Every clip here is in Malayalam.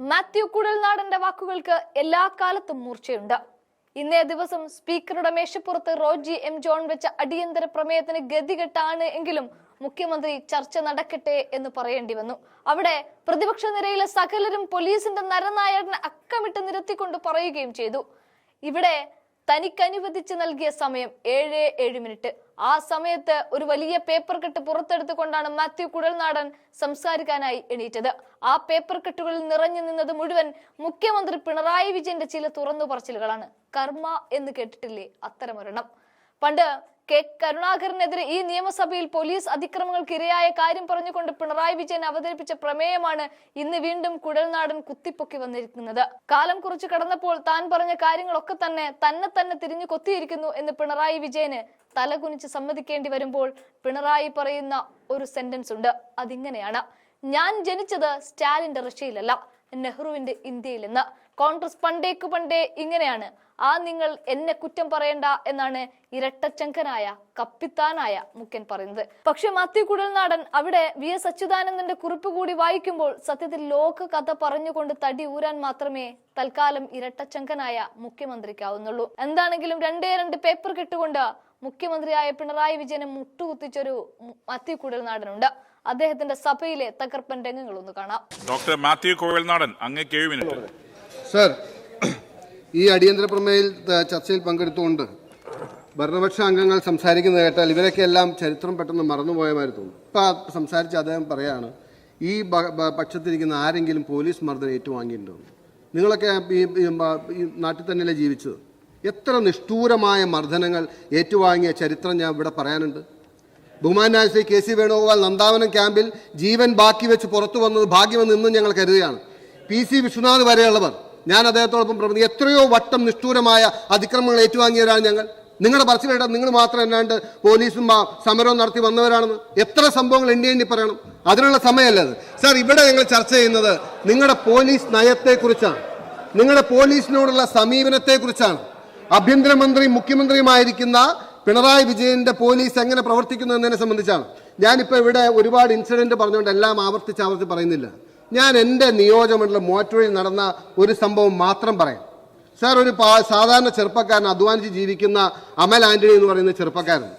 മാത്യു കുഴൽനാടന്റെ വാക്കുകൾക്ക് എല്ലാ കാലത്തും മൂർച്ചയുണ്ട്. ഇന്നേ ദിവസം സ്പീക്കറുടെ മേശപ്പുറത്ത് റോജി എം ജോൺ വെച്ച അടിയന്തര പ്രമേയത്തിന് ഗതികെട്ടാണ് എങ്കിലും മുഖ്യമന്ത്രി ചർച്ച നടക്കട്ടെ എന്ന് പറയേണ്ടി വന്നു. അവിടെ പ്രതിപക്ഷ നിരയിലെ സകലരും പോലീസിന്റെ നരനായകനെ അക്കമിട്ട് നിരത്തിക്കൊണ്ട് പറയുകയും ചെയ്തു. ഇവിടെ തനിക്ക് അനുവദിച്ച് നൽകിയ സമയം ഏഴ് ഏഴ് മിനിറ്റ്. ആ സമയത്ത് ഒരു വലിയ പേപ്പർ കെട്ട് പുറത്തെടുത്തുകൊണ്ടാണ് മാത്യു കുടൽനാടൻ സംസാരിക്കാനായി എണീറ്റത്. ആ പേപ്പർ കെട്ടുകളിൽ നിറഞ്ഞു നിന്നത് മുഴുവൻ മുഖ്യമന്ത്രി പിണറായി വിജയന്റെ ചില തുറന്നു പറച്ചിലുകളാണ് കർമ്മ എന്ന് കേട്ടിട്ടില്ലേ? അത്തരമൊരെണ്ണം. പണ്ട് കെ കരുണാകരനെതിരെ ഈ നിയമസഭയിൽ പോലീസ് അതിക്രമങ്ങൾക്ക് ഇരയായ കാര്യം പറഞ്ഞുകൊണ്ട് പിണറായി വിജയൻ അവതരിപ്പിച്ച പ്രമേയമാണ് ഇന്ന് വീണ്ടും കുഴൽനാടൻ കുത്തിപ്പൊക്കി വന്നിരിക്കുന്നത്. കാലം കുറച്ച് കടന്നപ്പോൾ താൻ പറഞ്ഞ കാര്യങ്ങളൊക്കെ തന്നെ തന്നെ തന്നെ തിരിഞ്ഞു കൊത്തിയിരിക്കുന്നു എന്ന് പിണറായി വിജയന് തലകുനിച്ച് സമ്മതിക്കേണ്ടി വരുമ്പോൾ പിണറായി പറയുന്ന ഒരു സെന്റൻസ് ഉണ്ട്. അതിങ്ങനെയാണ്. ഞാൻ ജനിച്ചത് സ്റ്റാലിന്റെ റഷ്യയിലല്ല നെഹ്റുവിന്റെ ഇന്ത്യയിൽ എന്ന് കോൺഗ്രസ് പണ്ടേക്ക് പണ്ടേ ഇങ്ങനെയാണ്. ആ നിങ്ങൾ എന്നെ കുറ്റം പറയണ്ട എന്നാണ് ഇരട്ടച്ചങ്കനായ കപ്പിത്താനായ മുഖ്യൻ പറയുന്നത്. പക്ഷെ മാത്യു കുടൽനാടൻ അവിടെ വി എസ് അച്യുതാനന്ദന്റെ കുറിപ്പ് കൂടി വായിക്കുമ്പോൾ സത്യത്തിൽ ലോക കഥ പറഞ്ഞുകൊണ്ട് തടി ഊരാൻ മാത്രമേ തൽക്കാലം ഇരട്ടച്ചങ്കനായ മുഖ്യമന്ത്രിക്കാവുന്നുള്ളൂ. എന്താണെങ്കിലും രണ്ടേ രണ്ട് പേപ്പർ കിട്ടുകൊണ്ട് മുഖ്യമന്ത്രിയായ പിണറായി വിജയനെ മുട്ടുകുത്തിച്ചൊരു മാത്യു കുടൽനാടനുണ്ട്. അദ്ദേഹത്തിന്റെ സഭയിലെ തകർപ്പൻ രംഗങ്ങൾ ഒന്ന് കാണാം. ഡോക്ടർ മാത്യു കുഴൽനാടൻ അങ്ങേ മിനിറ്റ്. സർ ഈ അടിയന്തര പ്രമേയിൽ ചർച്ചയിൽ പങ്കെടുത്തുകൊണ്ട് ഭരണപക്ഷ അംഗങ്ങൾ സംസാരിക്കുന്നത് കേട്ടാൽ ഇവരൊക്കെ എല്ലാം ചരിത്രം പെട്ടെന്ന് മറന്നുപോയമാതിരി തോന്നും. ഇപ്പം സംസാരിച്ച് അദ്ദേഹം പറയാണ് ഈ പക്ഷത്തിരിക്കുന്ന ആരെങ്കിലും പോലീസ് മർദ്ദനം ഏറ്റുവാങ്ങിയിട്ടുണ്ടോ? നിങ്ങളൊക്കെ ഈ നാട്ടിൽ തന്നെയല്ലേ ജീവിച്ചത്? എത്ര നിഷ്ഠൂരമായ മർദ്ദനങ്ങൾ ഏറ്റുവാങ്ങിയ ചരിത്രം ഞാൻ ഇവിടെ പറയാനുണ്ട്. ബഹുമാനായ ശ്രീ കെ സി വേണുഗോപാൽ നന്ദാവനം ക്യാമ്പിൽ ജീവൻ ബാക്കി വെച്ച് പുറത്തു വന്നത് ഭാഗ്യമെന്ന് ഇന്നും ഞങ്ങൾ കരുതുകയാണ്. പി സി വിശ്വനാഥ് വരെയുള്ളവർ ഞാൻ അദ്ദേഹത്തോടൊപ്പം പ്രവർത്തി എത്രയോ വട്ടം നിഷ്ഠൂരമായ അതിക്രമങ്ങൾ ഏറ്റുവാങ്ങിയവരാണ് ഞങ്ങൾ. നിങ്ങളുടെ പറച്ചിലിട നിങ്ങൾ മാത്രം അല്ലാണ്ട് പോലീസും സമരവും നടത്തി വന്നവരാണെന്ന് എത്ര സംഭവങ്ങൾ എണ്ണി പറയണം. അതിനുള്ള സമയമല്ല അത്. സാർ ഇവിടെ ഞങ്ങൾ ചർച്ച ചെയ്യുന്നത് നിങ്ങളുടെ പോലീസ് നയത്തെക്കുറിച്ചാണ്. നിങ്ങളുടെ പോലീസിനോടുള്ള സമീപനത്തെക്കുറിച്ചാണ്. ആഭ്യന്തരമന്ത്രി മുഖ്യമന്ത്രിയുമായിരിക്കുന്ന പിണറായി വിജയന്റെ പോലീസ് എങ്ങനെ പ്രവർത്തിക്കുന്നു എന്നതിനെ സംബന്ധിച്ചാണ്. ഞാനിപ്പോൾ ഇവിടെ ഒരുപാട് ഇൻസിഡന്റ് പറഞ്ഞുകൊണ്ട് എല്ലാം ആവർത്തിച്ച് ആവർത്തി പറയുന്നില്ല. ഞാൻ എന്റെ നിയോജകമണ്ഡലം മൂവാറ്റുപുഴയിൽ നടന്ന ഒരു സംഭവം മാത്രം പറയാം. സാർ ഒരു സാധാരണ ചെറുപ്പക്കാരൻ അധ്വാനിച്ച് ജീവിക്കുന്ന അമൽ ആന്റണി എന്ന് പറയുന്ന ചെറുപ്പക്കാരൻ.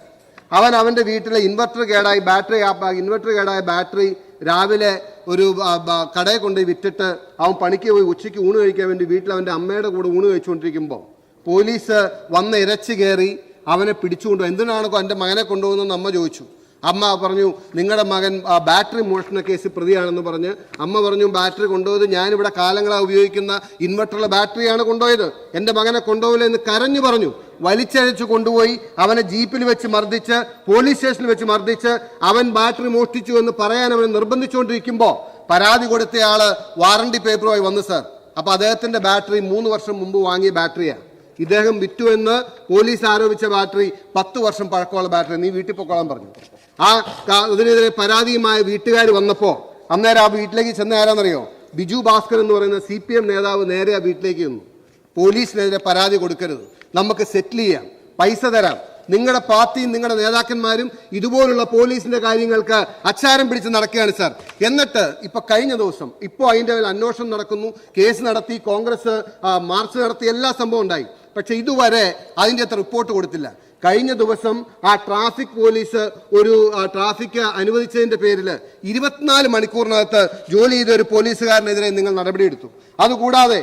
അവൻ അവന്റെ വീട്ടിലെ ഇൻവെർട്ടർ കേടായി ബാറ്ററി ഇൻവെർട്ടർ കേടായ ബാറ്ററി രാവിലെ ഒരു കടയെ കൊണ്ടുപോയി വിറ്റിട്ട് അവൻ പണിക്ക് പോയി ഉച്ചയ്ക്ക് ഊണ് കഴിക്കാൻ വേണ്ടി വീട്ടിൽ അവന്റെ അമ്മയുടെ കൂടെ ഊണ് കഴിച്ചുകൊണ്ടിരിക്കുമ്പോൾ പോലീസ് വന്ന് ഇരച്ചു കയറി അവനെ പിടിച്ചുകൊണ്ടു എന്തിനാണോ എന്റെ മകനെ കൊണ്ടുപോകുന്നതെന്ന് അമ്മ ചോദിച്ചു. അമ്മ പറഞ്ഞു നിങ്ങളുടെ മകൻ ബാറ്ററി മോഷണ കേസിൽ പ്രതിയാണെന്ന് പറഞ്ഞ് അമ്മ പറഞ്ഞു ബാറ്ററി കൊണ്ടുപോയത് ഞാനിവിടെ കാലങ്ങളായി ഉപയോഗിക്കുന്ന ഇൻവെർട്ടറിലെ ബാറ്ററിയാണ് കൊണ്ടുപോയത്. എന്റെ മകനെ കൊണ്ടുപോകില്ല എന്ന് കരഞ്ഞു പറഞ്ഞു. വലിച്ചഴച്ച് കൊണ്ടുപോയി അവനെ ജീപ്പിൽ വെച്ച് മർദ്ദിച്ച് പോലീസ് സ്റ്റേഷനിൽ വെച്ച് മർദ്ദിച്ച് അവൻ ബാറ്ററി മോഷ്ടിച്ചു എന്ന് പറയാൻ അവനെ നിർബന്ധിച്ചുകൊണ്ടിരിക്കുമ്പോൾ പരാതി കൊടുത്തയാൾ വാറണ്ടി പേപ്പറുമായി വന്നു സാർ. അപ്പോൾ അദ്ദേഹത്തിന്റെ ബാറ്ററി മൂന്ന് വർഷം മുമ്പ് വാങ്ങിയ ബാറ്ററിയാണ് ഇദ്ദേഹം വിറ്റു എന്ന് പോലീസ് ആരോപിച്ച ബാറ്ററി പത്ത് വർഷം പഴക്കമുള്ള ബാറ്ററി. നീ വീട്ടിൽ പൊക്കോളാൻ പറഞ്ഞു. ആ അതിനെതിരെ പരാതിയുമായ വീട്ടുകാർ വന്നപ്പോൾ അന്നേരം ആ വീട്ടിലേക്ക് ചെന്ന ആരാന്നറിയോ? ബിജു ഭാസ്കർ എന്ന് പറയുന്ന സി പി എം നേതാവ് നേരെ ആ വീട്ടിലേക്ക് ചെന്നു. പോലീസിനെതിരെ പരാതി കൊടുക്കരുത്. നമുക്ക് സെറ്റിൽ ചെയ്യാം. പൈസ തരാം. നിങ്ങളുടെ പാർട്ടിയും നിങ്ങളുടെ നേതാക്കന്മാരും ഇതുപോലുള്ള പോലീസിന്റെ കാര്യങ്ങൾക്ക് അച്ചാരം പിടിച്ച് നടക്കുകയാണ് സാർ. എന്നിട്ട് ഇപ്പൊ കഴിഞ്ഞ ദിവസം ഇപ്പോൾ അതിന്റെ അന്വേഷണം നടക്കുന്നു. കേസ് നടത്തി കോൺഗ്രസ് മാർച്ച് നടത്തി എല്ലാ സംഭവം ഉണ്ടായി. പക്ഷെ ഇതുവരെ അതിന്റെ അത്ര റിപ്പോർട്ട് കൊടുത്തില്ല. കഴിഞ്ഞ ദിവസം ആ ട്രാഫിക് പോലീസ് ഒരു ട്രാഫിക് അനുവദിച്ചതിന്റെ പേരിൽ ഇരുപത്തിനാല് മണിക്കൂറിനകത്ത് ജോലി ചെയ്ത ഒരു പോലീസുകാരനെതിരെ നിങ്ങൾ നടപടിയെടുത്തു. അതുകൂടാതെ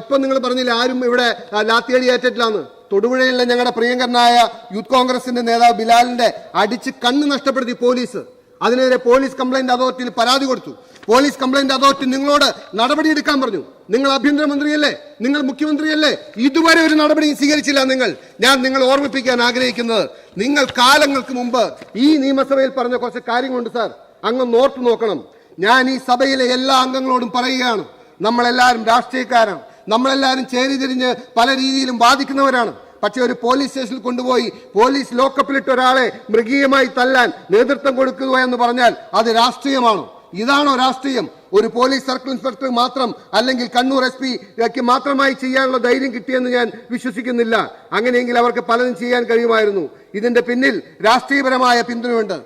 ഇപ്പം നിങ്ങൾ പറഞ്ഞില്ല ആരും ഇവിടെ ലാത്തിയടി ഏറ്റിട്ടില്ലാന്ന്? തൊടുപുഴയിലെ ഞങ്ങളുടെ പ്രിയങ്കരനായ യൂത്ത് കോൺഗ്രസിന്റെ നേതാവ് ബിലാലിന്റെ അടിച്ച് കണ്ണ് നഷ്ടപ്പെടുത്തി പോലീസ്. അതിനെതിരെ പോലീസ് കംപ്ലൈന്റ് അതോറിറ്റിയിൽ പരാതി കൊടുത്തു. പോലീസ് കംപ്ലൈന്റ് അതോറിറ്റി നിങ്ങളോട് നടപടിയെടുക്കാൻ പറഞ്ഞു. നിങ്ങൾ ആഭ്യന്തരമന്ത്രിയല്ലേ? നിങ്ങൾ മുഖ്യമന്ത്രിയല്ലേ? ഇതുവരെ ഒരു നടപടി സ്വീകരിച്ചില്ല നിങ്ങൾ. ഞാൻ നിങ്ങൾ ഓർമ്മിപ്പിക്കാൻ ആഗ്രഹിക്കുന്നത് നിങ്ങൾ കാലങ്ങൾക്ക് മുമ്പ് ഈ നിയമസഭയിൽ പറഞ്ഞ കുറച്ച് കാര്യങ്ങളുണ്ട് സാർ. അങ്ങ് നോർത്ത് നോക്കണം. ഞാൻ ഈ സഭയിലെ എല്ലാ അംഗങ്ങളോടും പറയുകയാണ്. നമ്മളെല്ലാവരും രാഷ്ട്രീയക്കാരാണ്. നമ്മളെല്ലാവരും ചേരി തിരിഞ്ഞ് പല രീതിയിലും ബാധിക്കുന്നവരാണ് പക്ഷെ ഒരു പോലീസ് സ്റ്റേഷനിൽ കൊണ്ടുപോയി പോലീസ് ലോക്കപ്പിലിട്ട് ഒരാളെ മൃഗീയമായി തല്ലാൻ നേതൃത്വം കൊടുക്കുക എന്ന് പറഞ്ഞാൽ അത് രാഷ്ട്രീയമാണോ. ഇതാണോ രാഷ്ട്രീയം? ഒരു പോലീസ് സർക്കിൾ ഇൻസ്പെക്ടർ മാത്രം അല്ലെങ്കിൽ കണ്ണൂർ എസ് പിക്ക് മാത്രമായി ചെയ്യാനുള്ള ധൈര്യം കിട്ടിയെന്ന് ഞാൻ വിശ്വസിക്കുന്നില്ല. അങ്ങനെയെങ്കിൽ അവർക്ക് പലതും ചെയ്യാൻ കഴിയുമായിരുന്നു. ഇതിന്റെ പിന്നിൽ രാഷ്ട്രീയപരമായ പിന്തുണയുണ്ട്.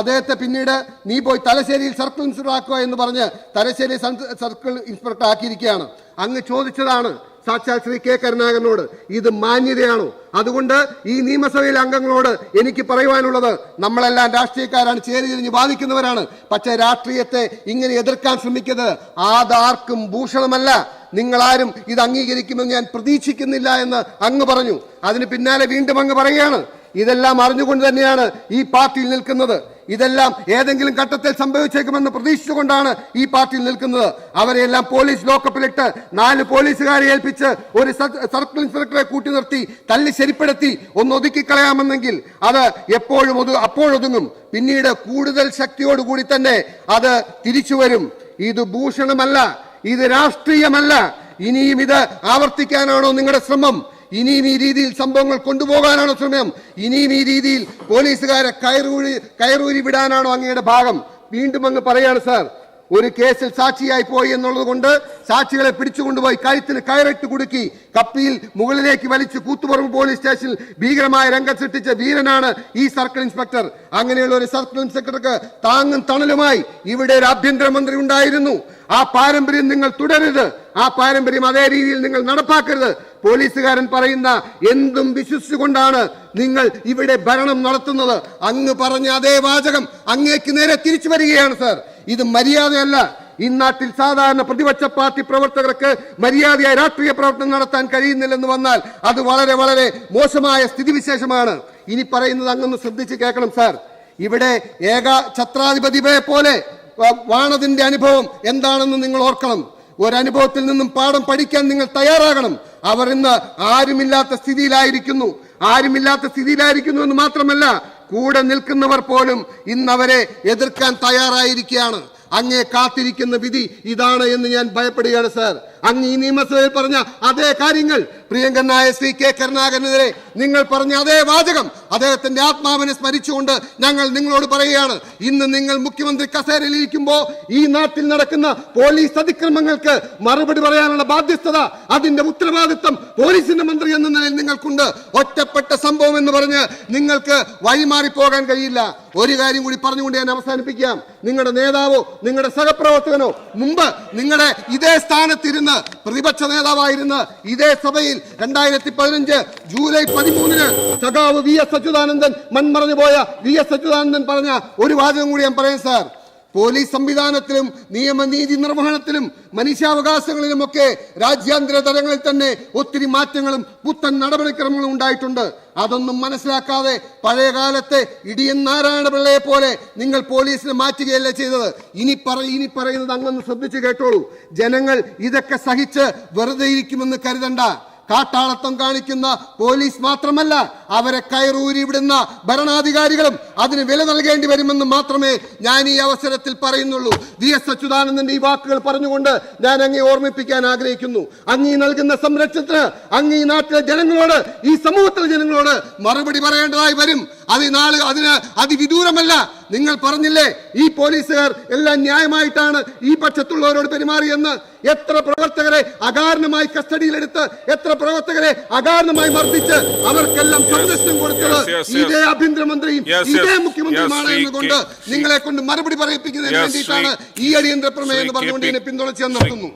അദ്ദേഹത്തെ പിന്നീട് നീ പോയി തലശ്ശേരിയിൽ സർക്കിൾ ഇൻസ്പെക്ടർ ആക്കുക എന്ന് പറഞ്ഞ് തലശ്ശേരി സർക്കിൾ ഇൻസ്പെക്ടർ ആക്കിയിരിക്കുകയാണ് അങ്ങ് ചോദിച്ചതാണ് സാക്ഷാൽ ശ്രീ കെ കരുണാകരനോട് ഇത് മാന്യതയാണോ? അതുകൊണ്ട് ഈ നിയമസഭയിലെ അംഗങ്ങളോട് എനിക്ക് പറയുവാനുള്ളത് നമ്മളെല്ലാം രാഷ്ട്രീയക്കാരാണ് ചേരിതിരിഞ്ഞ് ബാധിക്കുന്നവരാണ് പക്ഷേ രാഷ്ട്രീയത്തെ ഇങ്ങനെ എതിർക്കാൻ ശ്രമിക്കുന്നത് ആതാർക്കും ഭൂഷണമല്ല. നിങ്ങളാരും ഇത് അംഗീകരിക്കുമെന്ന് ഞാൻ പ്രതീക്ഷിക്കുന്നില്ല എന്ന് അങ്ങ് പറഞ്ഞു. അതിന് പിന്നാലെ വീണ്ടും അങ്ങ് പറയുകയാണ്. ഇതെല്ലാം അറിഞ്ഞുകൊണ്ട് തന്നെയാണ് ഈ പാർട്ടിയിൽ നിൽക്കുന്നത്. ഇതെല്ലാം ഏതെങ്കിലും ഘട്ടത്തിൽ സംഭവിച്ചേക്കുമെന്ന് പ്രതീക്ഷിച്ചുകൊണ്ടാണ് ഈ പാർട്ടിയിൽ നിൽക്കുന്നത്. അവരെല്ലാം പോലീസ് ലോക്കപ്പിലിട്ട് നാല് പോലീസുകാരെ ഏൽപ്പിച്ച് ഒരു സർക്കിൾ ഇൻസ്പെക്ടറെ കൂട്ടി നിർത്തി തല്ലി ശരിപ്പെടുത്തി ഒന്ന് ഒതുക്കിക്കളയാമെന്നെങ്കിൽ അത് എപ്പോഴും ഒതു അപ്പോഴൊതുങ്ങും. പിന്നീട് കൂടുതൽ ശക്തിയോടുകൂടി തന്നെ അത് തിരിച്ചു വരും. ഇത് ഭൂഷണമല്ല ഇത് രാഷ്ട്രീയമല്ല. ഇനിയും ഇത് ആവർത്തിക്കാനാണോ നിങ്ങളുടെ ശ്രമം? ഇനിയും ഈ രീതിയിൽ സംഭവങ്ങൾ കൊണ്ടുപോകാനാണോ ശ്രമം? ഇനിയും ഈ രീതിയിൽ പോലീസുകാരെ കയറൂരി കയറൂരി വിടാനാണോ അങ്ങയുടെ ഭാഗം? വീണ്ടും അങ്ങ് പറയാണ് സാർ ഒരു കേസിൽ സാക്ഷിയായി പോയി എന്നുള്ളത് കൊണ്ട് സാക്ഷികളെ പിടിച്ചുകൊണ്ടുപോയി കഴുത്തിന് കയറിട്ട് കുടുക്കി കപ്പിയിൽ മുകളിലേക്ക് വലിച്ചു കൂത്തുപറമ്പ് പോലീസ് സ്റ്റേഷനിൽ ഭീകരമായ രംഗം സൃഷ്ടിച്ച വീരനാണ് ഈ സർക്കിൾ ഇൻസ്പെക്ടർ. അങ്ങനെയുള്ള ഒരു സർക്കിൾ ഇൻസ്പെക്ടർക്ക് താങ്ങും തണലുമായി ഇവിടെ ഒരു ആഭ്യന്തരമന്ത്രി ഉണ്ടായിരുന്നു. ആ പാരമ്പര്യം നിങ്ങൾ തുടരരുത്. ആ പാരമ്പര്യം അതേ രീതിയിൽ നിങ്ങൾ നടപ്പാക്കരുത്. പോലീസുകാരൻ പറയുന്ന എന്തും വിശ്വസിച്ചുകൊണ്ടാണ് നിങ്ങൾ ഇവിടെ ഭരണം നടത്തുന്നത്. അങ്ങ് പറഞ്ഞ അതേ വാചകം അങ്ങേക്ക് നേരെ തിരിച്ചു വരികയാണ് സാർ. ഇത് മര്യാദയല്ല. ഇന്നാട്ടിൽ സാധാരണ പ്രതിപക്ഷ പാർട്ടി പ്രവർത്തകർക്ക് മര്യാദയായ രാഷ്ട്രീയ പ്രവർത്തനം നടത്താൻ കഴിയുന്നില്ലെന്ന് വന്നാൽ അത് വളരെ വളരെ മോശമായ സ്ഥിതിവിശേഷമാണ്. ഇനി പറയുന്നത് അങ്ങൊന്ന് ശ്രദ്ധിച്ച് കേൾക്കണം സാർ. ഇവിടെ ഏക ഛത്രാധിപതിയെ പോലെ വ- വാണതിന്റെ അനുഭവം എന്താണെന്ന് നിങ്ങൾ ഓർക്കണം. ഒരനുഭവത്തിൽ നിന്നും പാഠം പഠിക്കാൻ നിങ്ങൾ തയ്യാറാകണം. അവർ ഇന്ന് ആരുമില്ലാത്ത സ്ഥിതിയിലായിരിക്കുന്നു. ആരുമില്ലാത്ത സ്ഥിതിയിലായിരിക്കുന്നു എന്ന് മാത്രമല്ല കൂടെ നിൽക്കുന്നവർ പോലും ഇന്ന് അവരെ എതിർക്കാൻ തയ്യാറായിരിക്കുകയാണ്. അങ്ങേ കാത്തിരിക്കുന്ന വിധി ഇതാണ് എന്ന് ഞാൻ ഭയപ്പെടുകയാണ് സാർ. അങ്ങ് ഈ നിയമസഭയിൽ പറഞ്ഞ അതേ കാര്യങ്ങൾ പ്രിയങ്കരനായ സി കെ കരുണാകരനെതിരെ നിങ്ങൾ പറഞ്ഞ അതേ വാചകം അദ്ദേഹത്തിന്റെ ആത്മാവിനെ സ്മരിച്ചുകൊണ്ട് ഞങ്ങൾ നിങ്ങളോട് പറയുകയാണ്. ഇന്ന് നിങ്ങൾ മുഖ്യമന്ത്രി കസേരയിൽ ഇരിക്കുമ്പോൾ ഈ നാട്ടിൽ നടക്കുന്ന പോലീസ് അതിക്രമങ്ങൾക്ക് മറുപടി പറയാനുള്ള ബാധ്യസ്ഥത അതിന്റെ ഉത്തരവാദിത്വം പോലീസിന്റെ മന്ത്രി എന്ന നിലയിൽ നിങ്ങൾക്കുണ്ട്. ഒറ്റപ്പെട്ട സംഭവം എന്ന് പറഞ്ഞ് നിങ്ങൾക്ക് വഴിമാറി പോകാൻ കഴിയില്ല. ഒരു കാര്യം കൂടി പറഞ്ഞുകൊണ്ട് ഞാൻ അവസാനിപ്പിക്കാം. നിങ്ങളുടെ നേതാവോ നിങ്ങളുടെ സഹപ്രവർത്തകനോ മുമ്പ് നിങ്ങളുടെ ഇതേ സ്ഥാനത്തിരുന്ന് പ്രതിപക്ഷ നേതാവായിരുന്ന ഇതേ സഭയിൽ രണ്ടായിരത്തി പതിനഞ്ച് ജൂലൈ പതിമൂന്നിന് സഖാവ് വി എസ് അച്യുതാനന്ദൻ മൺമറഞ്ഞു പോയ വി എസ് അച്യുതാനന്ദൻ പറഞ്ഞ ഒരു വാചകം കൂടി ഞാൻ പറയാം സാർ. പോലീസ് സംവിധാനത്തിലും നിയമനീതി നിർവഹണത്തിലും മനുഷ്യാവകാശങ്ങളിലുമൊക്കെ രാജ്യാന്തര തലങ്ങളിൽ തന്നെ ഒത്തിരി മാറ്റങ്ങളും പുത്തൻ നടപടിക്രമങ്ങളും ഉണ്ടായിട്ടുണ്ട്. അതൊന്നും മനസ്സിലാക്കാതെ പഴയ കാലത്തെ ഇടിയൻ നാരായണ പിള്ളയെ പോലെ നിങ്ങൾ പോലീസിനെ മാറ്റുകയല്ല ചെയ്തത്? ഇനി പറ ഇനി പറയുന്നത് അങ്ങൊന്ന് ശ്രദ്ധിച്ചു കേട്ടോളൂ. ജനങ്ങൾ ഇതൊക്കെ സഹിച്ച് വെറുതെ ഇരിക്കുമെന്ന് കരുതണ്ട. കാട്ടാളത്വം കാണിക്കുന്ന പോലീസ് മാത്രമല്ല അവരെ കയറൂരി വിടുന്ന ഭരണാധികാരികളും അതിന് വില നൽകേണ്ടി വരുമെന്ന് മാത്രമേ ഞാൻ ഈ അവസരത്തിൽ പറയുന്നുള്ളൂ. വി എസ് അച്യുതാനന്ദന്റെ ഈ വാക്കുകൾ പറഞ്ഞുകൊണ്ട് ഞാൻ അങ്ങേ ഓർമ്മിപ്പിക്കാൻ ആഗ്രഹിക്കുന്നു. അങ്ങീ നൽകുന്ന സംരക്ഷണത്തിന് അങ്ങ് നാട്ടിലെ ജനങ്ങളോട് ഈ സമൂഹത്തിലെ ജനങ്ങളോട് മറുപടി പറയേണ്ടതായി വരും. അത് നാളെ അതിന് അതിവിദൂരമല്ല. നിങ്ങൾ പറഞ്ഞില്ലേ ഈ പോലീസുകാർ എല്ലാം ന്യായമായിട്ടാണ് ഈ പക്ഷത്തുള്ളവരോട് പെരുമാറിയെന്ന്? എത്ര പ്രവർത്തകരെ അകാരണമായി കസ്റ്റഡിയിലെടുത്ത് എത്ര പ്രവർത്തകരെ അകാരണമായി മർദ്ദിച്ച് അവർക്കെല്ലാം സംരക്ഷണം കൊടുത്തത്. ഇതേ ആഭ്യന്തരമന്ത്രിയും. ഇതേ മുഖ്യമന്ത്രിയുമാണ് എന്നുകൊണ്ട് നിങ്ങളെ കൊണ്ട് മറുപടി പറയിപ്പിക്കുന്നതിന് വേണ്ടിയിട്ടാണ് ഈ അടിയന്തര പ്രമേയം എന്ന് പറഞ്ഞുകൊണ്ട് ഇതിനെ പിന്തുണച്ച് നിർത്തുന്നു